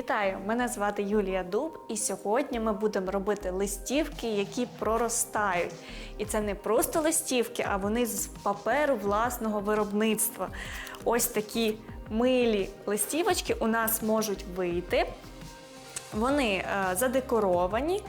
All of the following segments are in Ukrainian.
Вітаю! Мене звати Юлія Дуб, і сьогодні ми будемо робити листівки, які проростають. І це не просто листівки, а вони з паперу власного виробництва. Ось такі милі листівочки у нас можуть вийти. Вони е, задекоровані.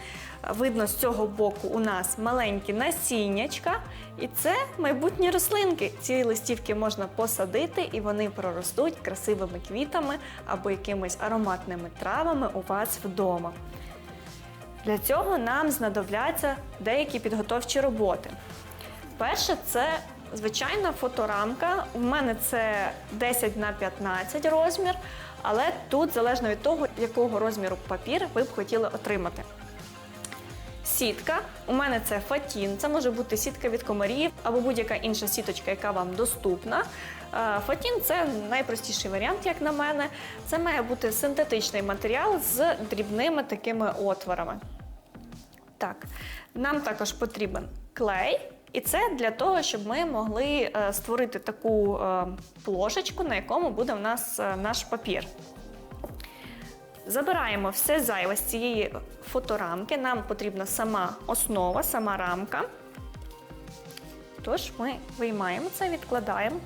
Видно, з цього боку у нас маленькі насіннячка, і це майбутні рослинки. Ці листівки можна посадити, і вони проростуть красивими квітами або якимись ароматними травами у вас вдома. Для цього нам знадобляться деякі підготовчі роботи. Перше, це звичайна фоторамка. У мене це 10 на 15 розмір, але тут залежно від того, якого розміру папір ви б хотіли отримати. Сітка. У мене це фатін, це може бути сітка від комарів або будь-яка інша сіточка, яка вам доступна. Е, Фатін це найпростіший варіант, як на мене. Це має бути синтетичний матеріал з дрібними такими отворами. Так, нам також потрібен клей, і це для того, щоб ми могли е, створити таку е, плошечку, на якому буде в нас е, наш папір. Забираємо все зайве з цієї фоторамки. Нам потрібна сама основа, сама рамка. Тож ми виймаємо це, відкладаємо.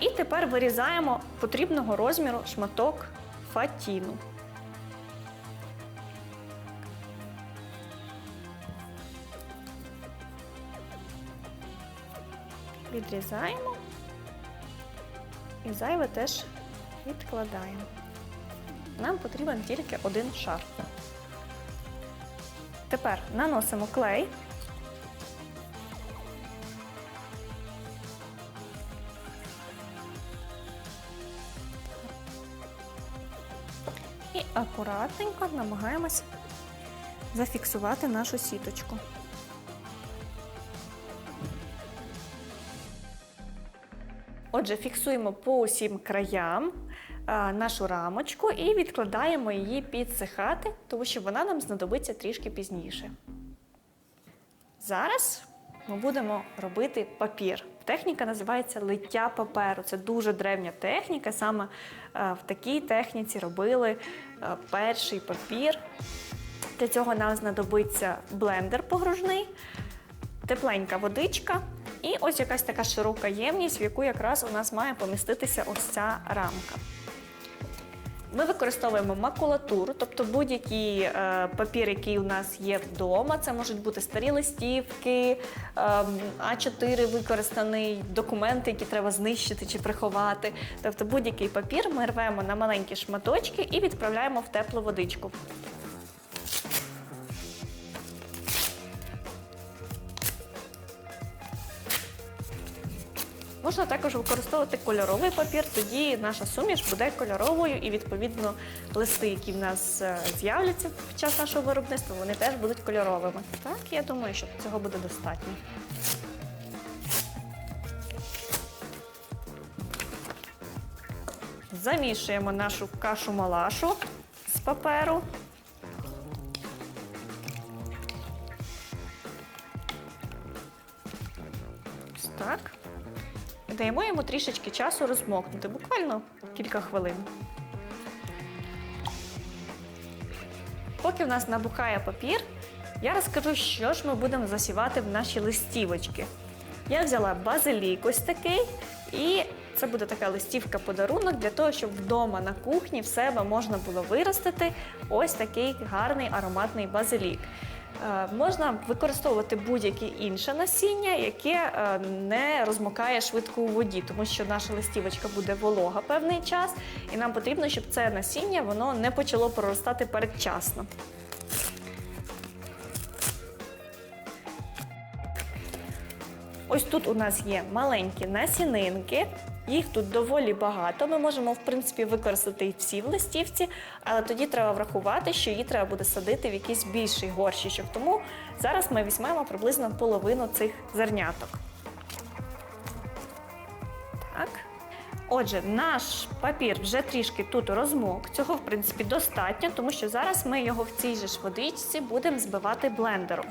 І тепер вирізаємо потрібного розміру шматок фатіну. Відрізаємо і зайве теж відкладаємо. Нам потрібен тільки один шар. Тепер наносимо клей. І акуратненько намагаємось зафіксувати нашу сіточку. Отже, фіксуємо по усім краям нашу рамочку і відкладаємо її підсихати, тому що вона нам знадобиться трішки пізніше. Зараз ми будемо робити папір. Техніка називається лиття паперу. Це дуже древня техніка. Саме е, в такій техніці робили е, перший папір. Для цього нам знадобиться блендер погружний, тепленька водичка і ось якась така широка ємність, в яку якраз у нас має поміститися ось ця рамка. Ми використовуємо макулатуру, тобто будь-який е, папір, який у нас є вдома. Це можуть бути старі листівки, е, А4 використаний, документи, які треба знищити чи приховати. Тобто будь-який папір ми рвемо на маленькі шматочки і відправляємо в теплу водичку. Можна також використовувати кольоровий папір, тоді наша суміш буде кольоровою і, відповідно, листи, які в нас е, з'являться під час нашого виробництва, вони теж будуть кольоровими. Так, я думаю, що цього буде достатньо. Замішуємо нашу кашу-малашу з паперу. Даємо йому трішечки часу розмокнути, буквально кілька хвилин. Поки в нас набухає папір, я розкажу, що ж ми будемо засівати в наші листівочки. Я взяла базилік ось такий, і це буде така листівка-подарунок для того, щоб вдома на кухні в себе можна було виростити ось такий гарний ароматний базилік. Е, Можна використовувати будь-яке інше насіння, яке е, не розмокає швидко у воді, тому що наша листівочка буде волога певний час, і нам потрібно, щоб це насіння воно не почало проростати передчасно. Ось тут у нас є маленькі насінинки. Їх тут доволі багато. Ми можемо, в принципі, використати і всі в листівці, але тоді треба врахувати, що її треба буде садити в якийсь більший горщичок. Тому зараз ми візьмемо приблизно половину цих зерняток. Так. Отже, наш папір вже трішки тут розмок. Цього, в принципі, достатньо, тому що зараз ми його в цій же ж водичці будемо збивати блендером.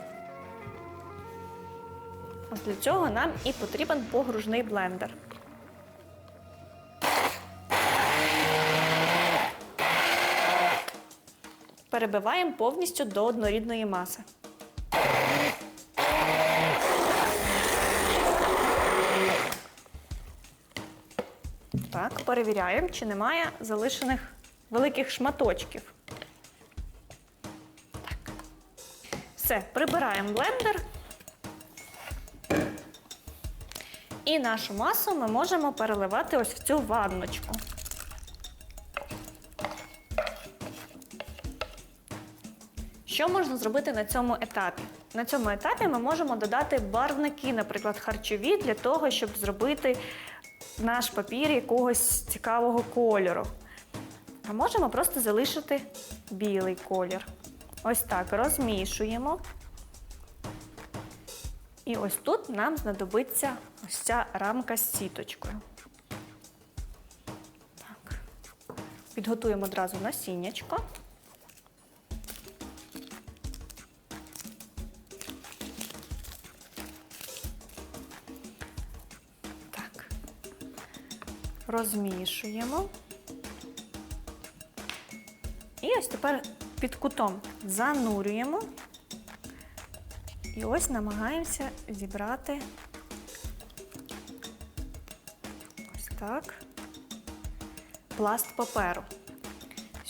Для цього нам і потрібен погружний блендер. Перебиваємо повністю до однорідної маси. Так, перевіряємо, чи немає залишених великих шматочків. Так. Все, прибираємо блендер. І нашу масу ми можемо переливати ось в цю ванночку. Що можна зробити на цьому етапі? На цьому етапі ми можемо додати барвники, наприклад, харчові, для того, щоб зробити наш папір якогось цікавого кольору. А можемо просто залишити білий колір. Ось так розмішуємо. І ось тут нам знадобиться ось ця рамка з сіточкою. Так. Підготуємо одразу насіннячко. Розмішуємо. І ось тепер під кутом занурюємо. І ось намагаємося зібрати ось так пласт паперу.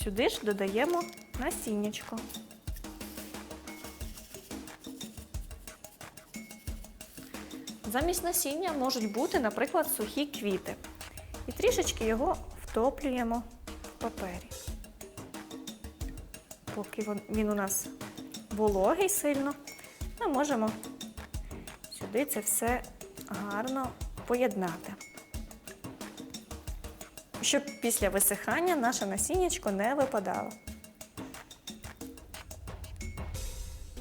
Сюди ж додаємо насіннячко. Замість насіння можуть бути, наприклад, сухі квіти. І трішечки його втоплюємо в папері. Поки він- у нас вологий сильно, ми можемо сюди це все гарно поєднати. Щоб після висихання наше насіннячко не випадало.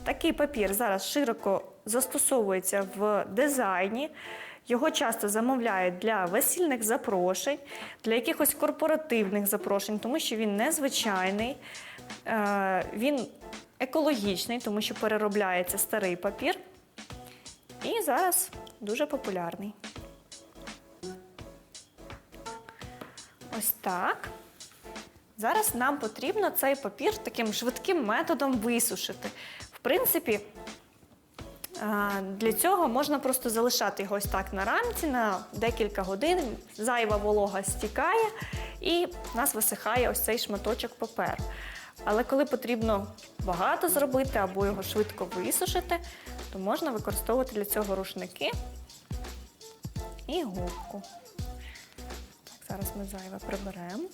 Такий папір зараз широко застосовується в дизайні. Його часто замовляють для весільних запрошень, для якихось корпоративних запрошень, тому що він незвичайний, е, він екологічний, тому що переробляється старий папір. І зараз дуже популярний. Ось так. Зараз нам потрібно цей папір таким швидким методом висушити. В принципі, для цього можна просто залишати його ось так на рамці на декілька годин. Зайва волога стікає, і в нас висихає ось цей шматочок паперу. Але коли потрібно багато зробити або його швидко висушити, то можна використовувати для цього рушники і губку. Так, зараз ми зайве приберемо.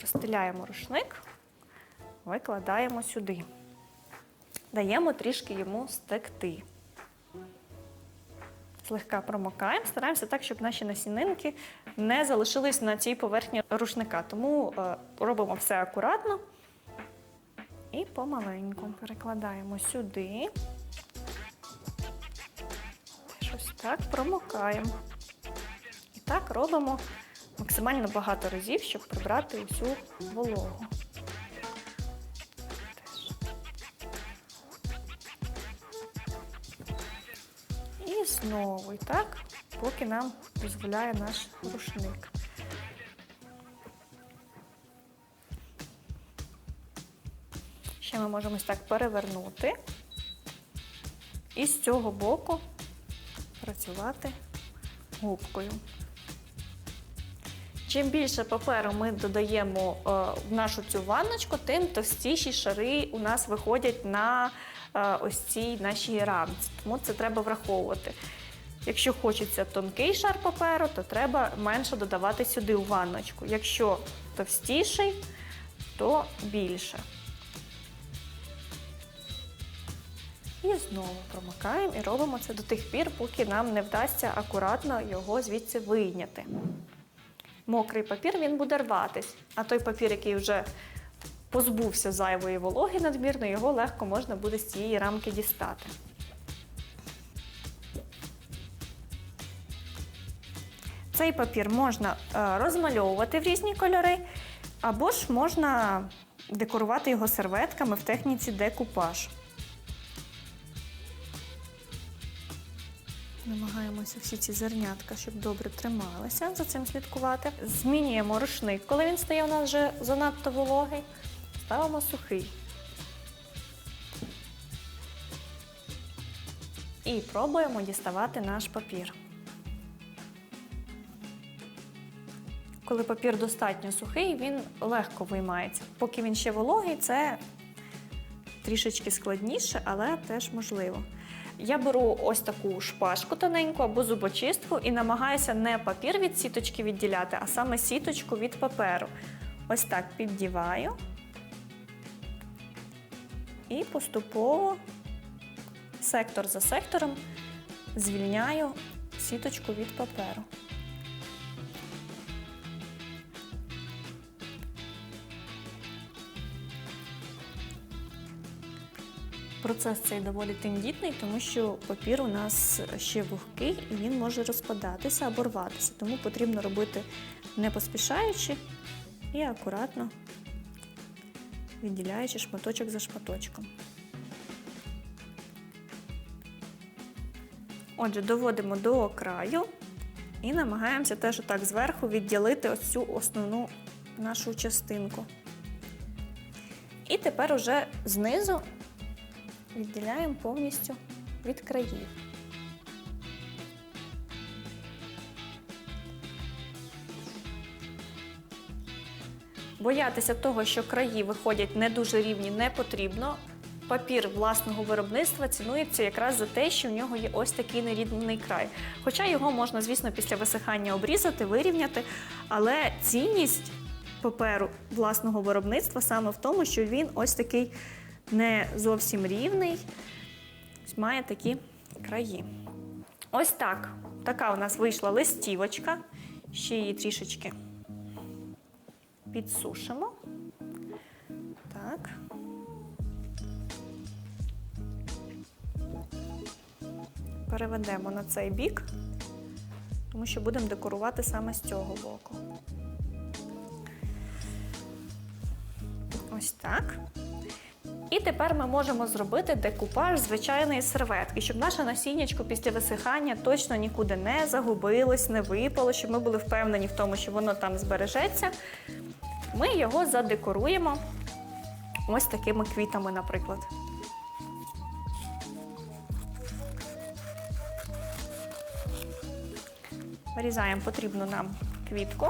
Розстеляємо рушник, викладаємо сюди. Даємо трішки йому стекти. Злегка промокаємо, стараємося так, щоб наші насінинки не залишились на цій поверхні рушника. Тому е, робимо все акуратно і помаленьку перекладаємо сюди. Теж ось так промокаємо. І так робимо максимально багато разів, щоб прибрати усю вологу. Знову, так, поки нам дозволяє наш рушник. Ще ми можемо ось так перевернути і з цього боку працювати губкою. Чим більше паперу ми додаємо е, в нашу цю ванночку, тим товстіші шари у нас виходять на е, ось цій нашій рамці. Тому це треба враховувати. Якщо хочеться тонкий шар паперу, то треба менше додавати сюди у ванночку. Якщо товстіший, то більше. І знову промикаємо і робимо це до тих пір, поки нам не вдасться акуратно його звідси вийняти. Мокрий папір він буде рватись, а той папір, який вже позбувся зайвої вологи надмірно, його легко можна буде з цієї рамки дістати. Цей папір можна е, розмальовувати в різні кольори, або ж можна декорувати його серветками в техніці декупаж. Намагаємося всі ці зернятка, щоб добре трималися, за цим слідкувати. Змінюємо рушник, коли він стає у нас вже занадто вологий. Ставимо сухий. І пробуємо діставати наш папір. Коли папір достатньо сухий, він легко виймається. Поки він ще вологий, це трішечки складніше, але теж можливо. Я беру ось таку шпажку тоненьку або зубочистку і намагаюся не папір від сіточки відділяти, а саме сіточку від паперу. Ось так піддіваю і поступово сектор за сектором звільняю сіточку від паперу. Процес цей доволі тендітний, тому що папір у нас ще вогкий і він може розпадатися або рватися. Тому потрібно робити не поспішаючи і акуратно відділяючи шматочок за шматочком. Отже, доводимо до краю і намагаємося теж отак зверху відділити ось цю основну нашу частинку. І тепер уже знизу відділяємо повністю від країв. Боятися того, що краї виходять не дуже рівні, не потрібно. Папір власного виробництва цінується якраз за те, що в нього є ось такий нерівний край. Хоча його можна, звісно, після висихання обрізати, вирівняти, але цінність паперу власного виробництва саме в тому, що він ось такий не зовсім рівний, має такі краї. Ось так. Така у нас вийшла листівочка. Ще її трішечки підсушимо. Так. Переведемо на цей бік, тому що будемо декорувати саме з цього боку. Ось так. І тепер ми можемо зробити декупаж звичайної серветки, щоб наше насіннячко після висихання точно нікуди не загубилось, не випало, щоб ми були впевнені в тому, що воно там збережеться. Ми його задекоруємо ось такими квітами, наприклад. Вирізаємо потрібну нам квітку.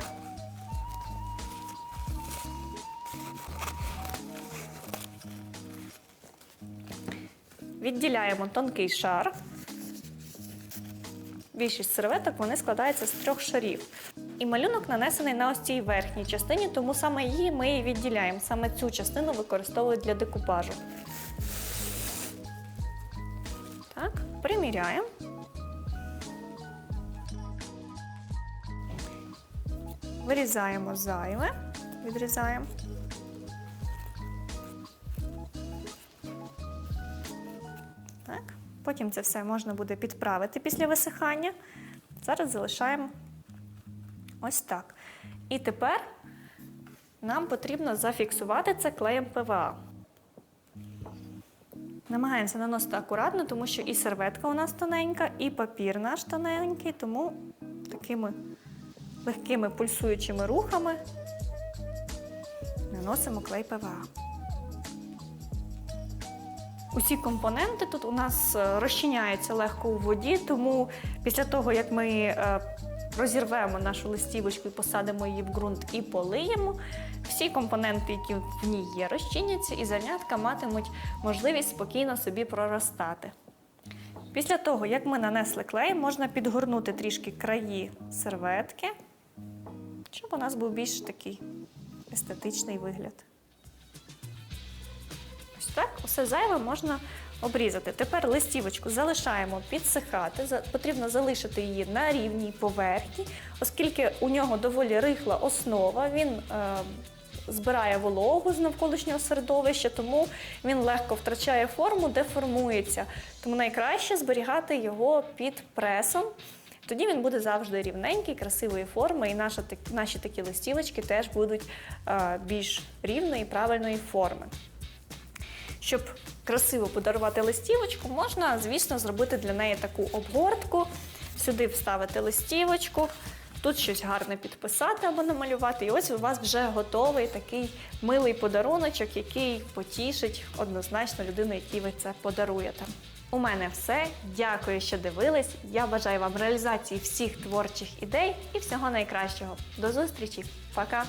Відділяємо тонкий шар. Більшість серветок вони складаються з трьох шарів. І малюнок нанесений на ось цій верхній частині, тому саме її ми і відділяємо. Саме цю частину використовують для декупажу. Так, приміряємо. Вирізаємо зайве, відрізаємо. Потім це все можна буде підправити після висихання. Зараз залишаємо ось так. І тепер нам потрібно зафіксувати це клеєм ПВА. Намагаємося наносити акуратно, тому що і серветка у нас тоненька, і папір наш тоненький, тому такими легкими пульсуючими рухами наносимо клей ПВА. Усі компоненти тут у нас е, розчиняються легко у воді, тому після того, як ми е, розірвемо нашу листівочку і посадимо її в ґрунт і полиємо, всі компоненти, які в ній є, розчиняться, і зернятка матимуть можливість спокійно собі проростати. Після того, як ми нанесли клей, можна підгорнути трішки краї серветки, щоб у нас був більш такий естетичний вигляд. Так, усе зайве можна обрізати. Тепер листівочку залишаємо підсихати. Потрібно залишити її на рівній поверхні, оскільки у нього доволі рихла основа. Він е, збирає вологу з навколишнього середовища, тому він легко втрачає форму, деформується. Тому найкраще зберігати його під пресом. Тоді він буде завжди рівненький, красивої форми, і так- наші такі листівочки теж будуть е, більш рівної, і правильної форми. Щоб красиво подарувати листівочку, можна, звісно, зробити для неї таку обгортку сюди вставити листівочку, тут щось гарне підписати або намалювати. І ось у вас вже готовий такий милий подаруночок, який потішить однозначно людину, якій ви це подаруєте. У мене все. Дякую, що дивились. Я бажаю вам реалізації всіх творчих ідей і всього найкращого. До зустрічі. Пока!